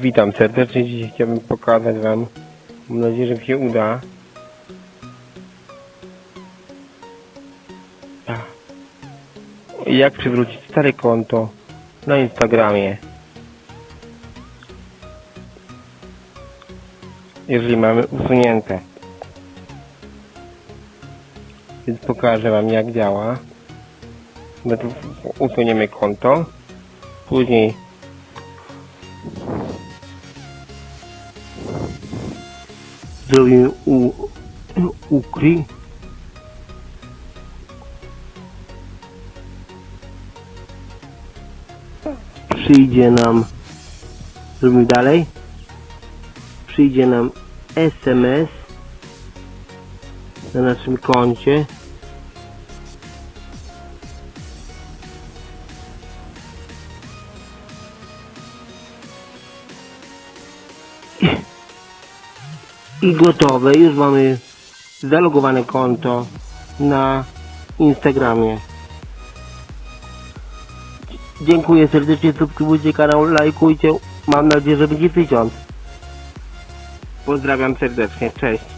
Witam serdecznie, dzisiaj chciałbym pokazać wam, mam nadzieję, że mi się uda. Tak. Jak przywrócić stare konto na Instagramie. Jeżeli mamy usunięte. Więc pokażę wam jak działa. Usuniemy konto. Później zrobimy u, ukryj. Przyjdzie nam, zrobimy dalej, przyjdzie nam SMS na naszym koncie. I gotowe. Już mamy zalogowane konto na Instagramie. Dziękuję serdecznie, subskrybujcie kanał, lajkujcie. Mam nadzieję, że będzie tysiąc. Pozdrawiam serdecznie, cześć.